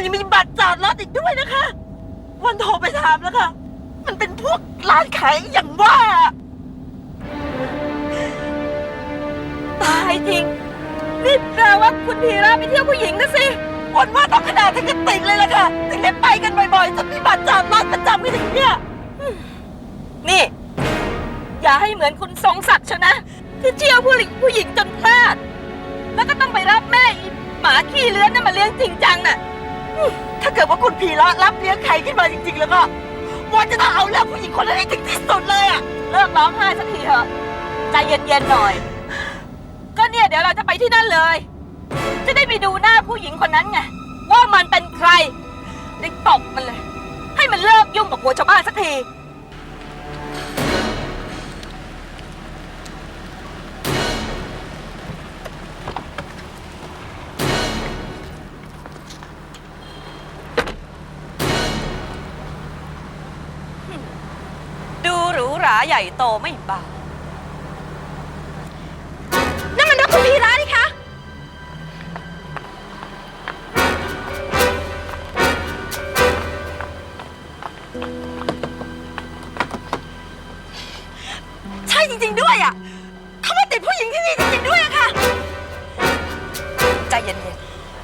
ันยังมีบัตรจอดรถอีกด้วยนะคะ วันโทรไปถามแล้วค่ะ มันเป็นพวกร้านขายอย่างว่า ตายจริง นี่แปลว่าคุณพีระไปเที่ยวผู้หญิงนะสิวันว่าต้องขนาดถึงกับติดเลยล่ะค่ะ ถึงได้ไปกันบ่อยๆจนมีบัตรจอดรถประจำกันถึงเนี่ย นี่ อย่าให้เหมือนคุณทรงศักดิ์ชนะ ที่เที่ยวผู้หญิงผู้หญิงจนพลาด แล้วก็ต้องไปรับแม่อีหมาขี้เลื้อนนั่นมาเลี้ยงจริงจัง ถ้าเกิดว่าคุณพีระรับเลี้ยงใครขึ้นมาจริง ๆ แล้วก็วันจะต้องเอาเรื่องผู้หญิงคนนั้นให้ถึงที่สุดเลยอะเลิกร้องไห้สักทีเถอะใจเย็นๆหน่อย ก็เนี่ยเดี๋ยวเราจะไปที่นั่นเลย จะได้ไปดูหน้าผู้หญิงคนนั้นไงว่ามันเป็นใครได้ตบมันเลย ให้มันเลิกยุ่งกับหัวชาวบ้านสักที หราใหญ่โตไม่เบานั่นมันรถคุณพีระนี่คะ ใช่จริง ๆ ด้วยอะเขามาติดผู้หญิงที่นี่จริง ๆ ด้วยอะค่ะ ใจเย็น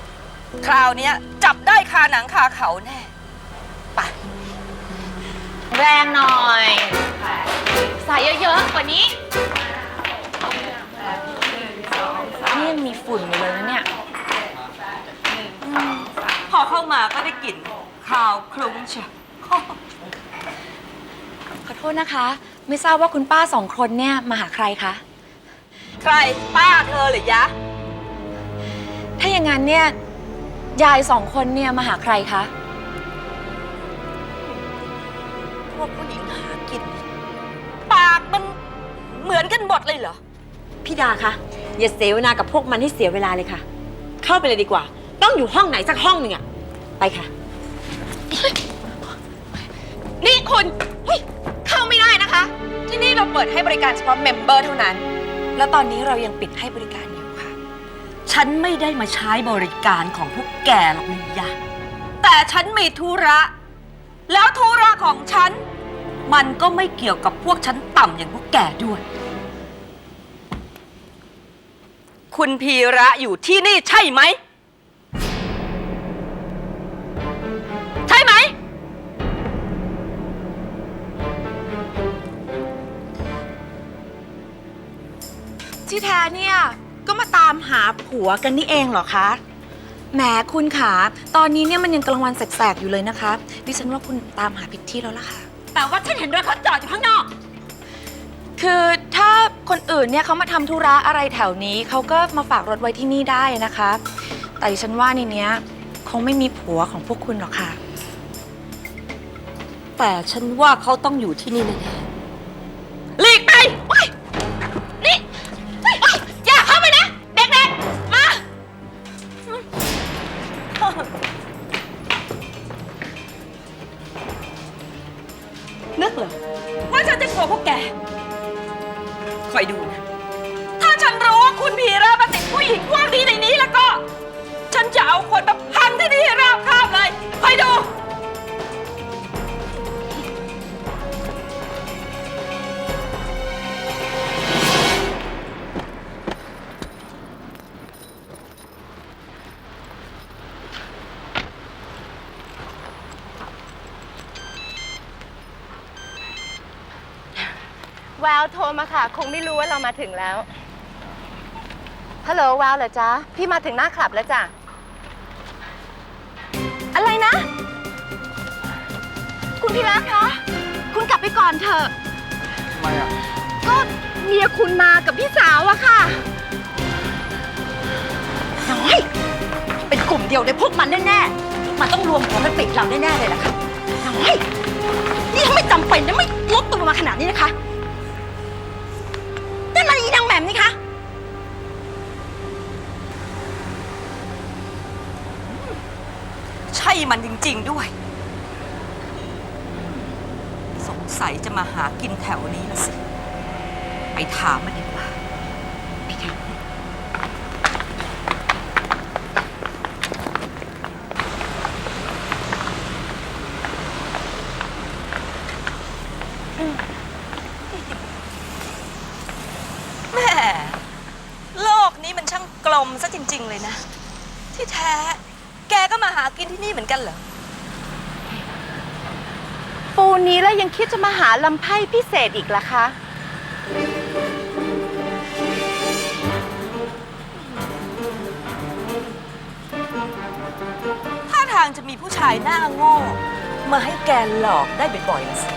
ๆ คราวเนี้ยจับได้คาหนังคาเขาแน่ ไป แรงหน่อย ใส่เยอะๆกว่านี้ นี่ยังมีฝุ่นอยู่เลยนะเนี่ย พอเข้ามาก็ได้กลิ่นข่าวคลุ้งเชียวขอโทษนะคะ ไม่ทราบว่าคุณป้าสองคนเนี่ยมาหาใครคะ ใครป้าเธอหรือยะ ถ้าอย่างนั้นเนี่ยยายสองคนเนี่ยมาหาใครคะ เหมือนกันหมดเลยเหรอ พี่ดาคะอย่าเสวนากับพวกมันให้เสียเวลาเลยค่ะ เข้าไปเลยดีกว่า ต้องอยู่ห้องไหนสักห้องหนึ่งอะไปค่ะ นี่คุณเฮ้ยเข้าไม่ได้นะคะ ที่นี่เราเปิดให้บริการเฉพาะเมมเบอร์เท่านั้น แล้วตอนนี้เรายังปิดให้บริการอยู่ค่ะ ฉันไม่ได้มาใช้บริการของพวกแกหรอกนิยะแต่ฉันมีธุระ แล้วธุระของฉัน มันก็ไม่เกี่ยวกับพวกฉันต่ำอย่างพวกแกด้วย คุณพีระอยู่ที่นี่ใช่ไหม ใช่ไหม ที่แท้เนี่ย ก็มาตามหาผัวกันนี่เองเหรอคะ แหมคุณขา ตอนนี้เนี่ยมันยังกลางวันแสกๆอยู่เลยนะคะ ดิฉันว่าคุณตามหาผิดที่แล้วล่ะค่ะ แต่ว่าฉันเห็นรถเขาจอดอยู่ข้างนอก คือถ้าคนอื่นเนี่ยเขามาทำธุระอะไรแถวนี้ เขาก็มาฝากรถไว้ที่นี่ได้นะคะ แต่ดิฉันว่าในเนี้ยคงไม่มีผัวของพวกคุณหรอกค่ะ แต่ฉันว่าเขาต้องอยู่ที่นี่แน่ อยดูนะ ถ้าฉันรู้ว่าคุณพีระมาติดผู้หญิงพวกนี้ในนี้แล้วก็ ฉันจะเอาคนมาพังที่นี่ให้ราบคาบเลยคอยดู แววโทรมาค่ะ คงไม่รู้ว่าเรามาถึงแล้ว ฮัลโหลแววเหรอจ๊ะ พี่มาถึงหน้าคลับแล้วจ้ะ อะไรนะ คุณพีระคะ คุณกลับไปก่อนเถอะ ทำไมอะ ก็เมียคุณมากับพี่สาวอะค่ะ น้อย เป็นกลุ่มเดียวในพวกมันแน่ๆ มันต้องรวมหัวกันปิดเราแน่ๆเลยล่ะค่ะ น้อย นี่ถ้าไม่จำเป็นนะไม่ลดตัวมาขนาดนี้นะคะ มันจริง ๆ ด้วย สงสัยจะมาหากินแถวนี้ละสิ ไปถามมันดีกว่า ไปค่ะ แม่โลกนี้มันช่างกลมซะจริง ๆ เลยนะ ที่แท้ แกก็มาหากินที่นี่เหมือนกันเหรอ ปูนี้แล้วยังคิดจะมาหาลำไพ่พิเศษอีกล่ะคะถ้าทางจะมีผู้ชายหน้าโง่ มาให้แกหลอกได้บ่อยๆนะสิ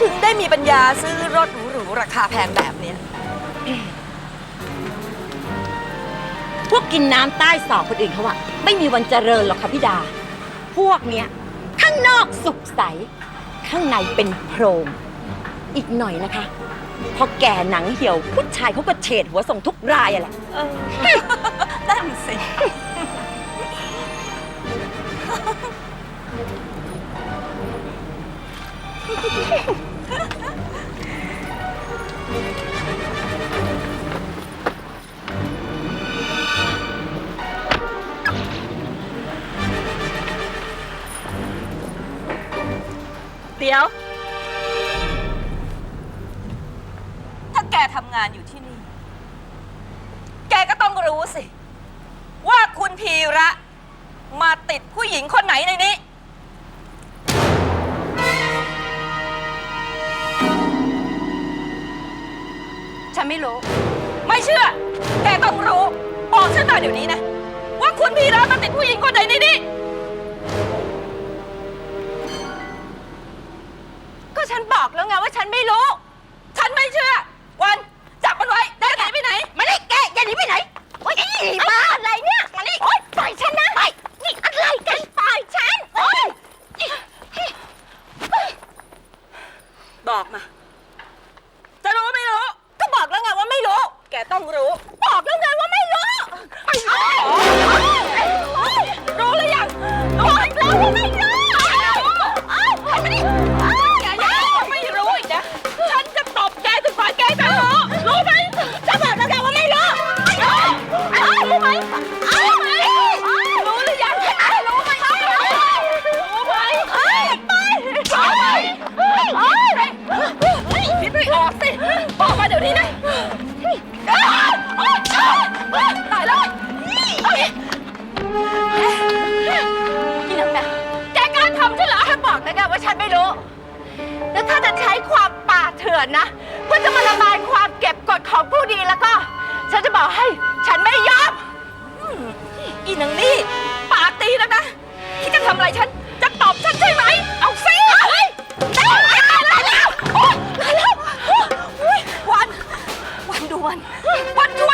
ถึงได้มีปัญญาซื้อรถหรูๆราคาแพงแบบเนี้ย พวกกินน้ำใต้ศอกคนอื่นเขาอะไม่มีวันเจริญหรอกค่ะพี่ดา พวกเนี้ยข้างนอกสุขใส ข้างในเป็นโพรง อีกหน่อยนะคะ พอแก่หนังเหี่ยวผู้ชายเขาก็เฉดหัวส่งทุกรายอะแหละนั่นสิเดี๋ยว ถ้าแกทำงานอยู่ที่นี่ แกก็ต้องรู้สิ ว่าคุณพีระมาติดผู้หญิงคนไหนในนี้ ฉันไม่รู้ ไม่เชื่อ แกต้องรู้ บอกฉันมาเดี๋ยวนี้นะ ว่าคุณพีระมาติดผู้หญิงคนไหนในนี้ ว่าฉันไม่รู้ เถื่อนนะ เพื่อจะมาระบายความเก็บกดของผู้ดีแล้วก็ ฉันจะบอกให้ฉันไม่ยอมอีนังนี่ปากตีแล้วนะที่จะทำอะไรฉันจะตอบฉันใช่ไหม เอาสิตายแล้ววัน วันดูวัน วันช่ว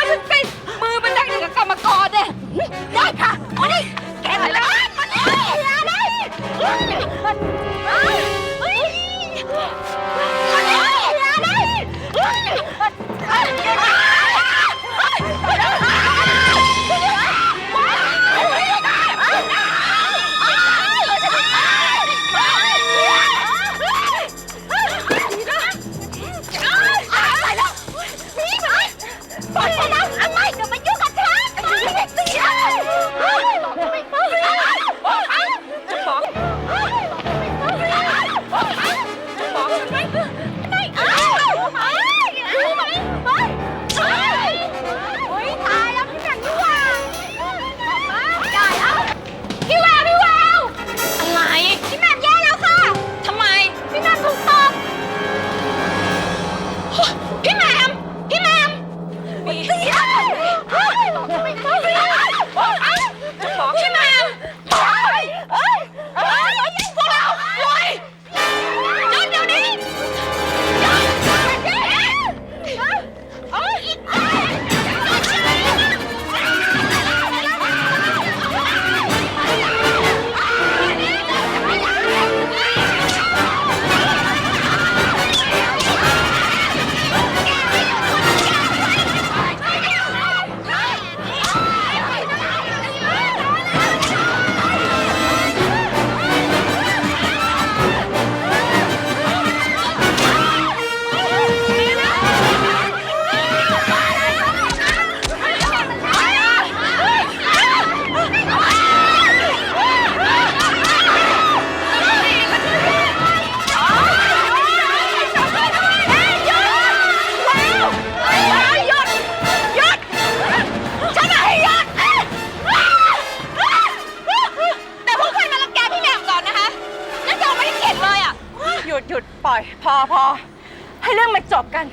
ยฉัน ให้เรื่องมันจบกัน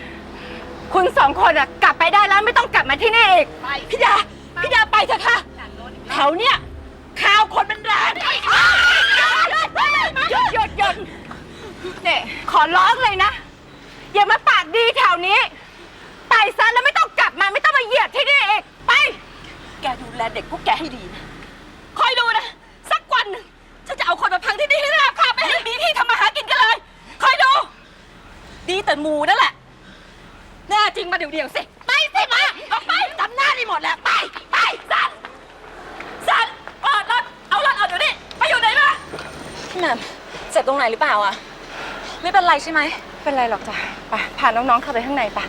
คุณสองคนอะกลับไปได้แล้วไม่ต้องกลับมาที่นี่อีกพี่ดาพี่ดาไปเถอะค่ะแถวเนี้ยข่าวคนมันแรงหยุดหยุดหยุดเนี่ยขอร้องเลยนะ อย่ามาปากดีแถวนี้ ไปซะแล้วไม่ต้องกลับมาไม่ต้องมาเหยียบที่นี่อีกไป แกดูแลเด็กพวกแกให้ดีนะคอยดูนะ สักวันหนึ่งฉันจะเอาคน แต่หมูนั่นแหละ แน่จริงมาเดี๋ยวๆสิ ไปสิมาออกไปจำหน้านี่หมดแล้ว ไป ไปสันสันกอดรถ เอารถเอาเดี๋ยวนี้ ไปอยู่ไหนมาพี่แหม่มเจ็บตรงไหนหรือเปล่าอะไม่เป็นไรใช่ไหม เป็นไรหรอกจ้ะไปพาน้องๆเข้าไปข้างในปะ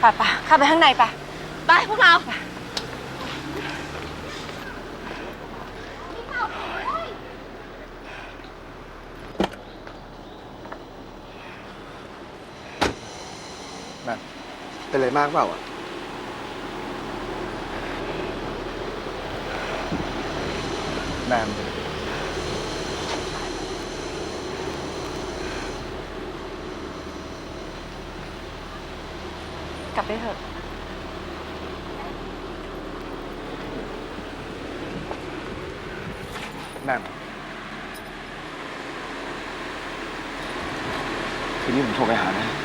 ไปปะเข้าไปข้างในปะไปพวกเรา เป็นอะไรมากเปล่าอะ แมมกลับไปเถอะ แมมคืนนี้ผมโทรไปหานะ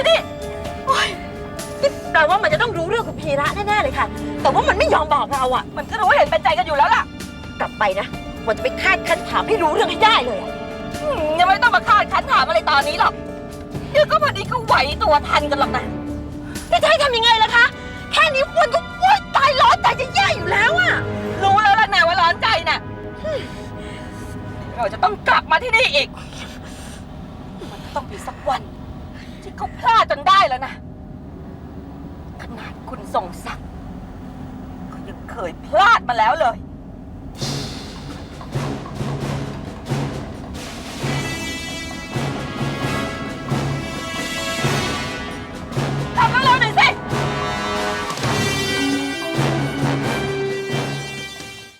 คุมซ่องอยู่ที่นี่โอ้ยนี่แปลว่ามันจะต้องรู้เรื่องคุณพีระแน่ๆเลยค่ะ แต่ว่ามันไม่ยอมบอกเราอะมันก็รู้เห็นเป็นใจกันอยู่แล้วล่ะ กลับไปนะมันจะไปคาดคั้นถามให้รู้เรื่องให้ได้เลยอะอืมยังไม่ต้องมาคาดคันถามอะไรตอนนี้หรอกเดี๋ยวก็พอดีก็ไหวตัวทันกันหรอกนะแล้วจะให้ทำยังไงล่ะคะ แค่นี้อ้วนก็อ้วนตายร้อนใจจะแย่อยู่แล้วอะรู้แล้วล่ะนะว่าร้อนใจน่ะเราจะต้องกลับมาที่นี่อีก มันต้องมีสักวัน ที่เขาพลาดจนได้แล้วนะ ขนาดคุณทรงศักดิ์ก็ยังเคยพลาดมาแล้วเลย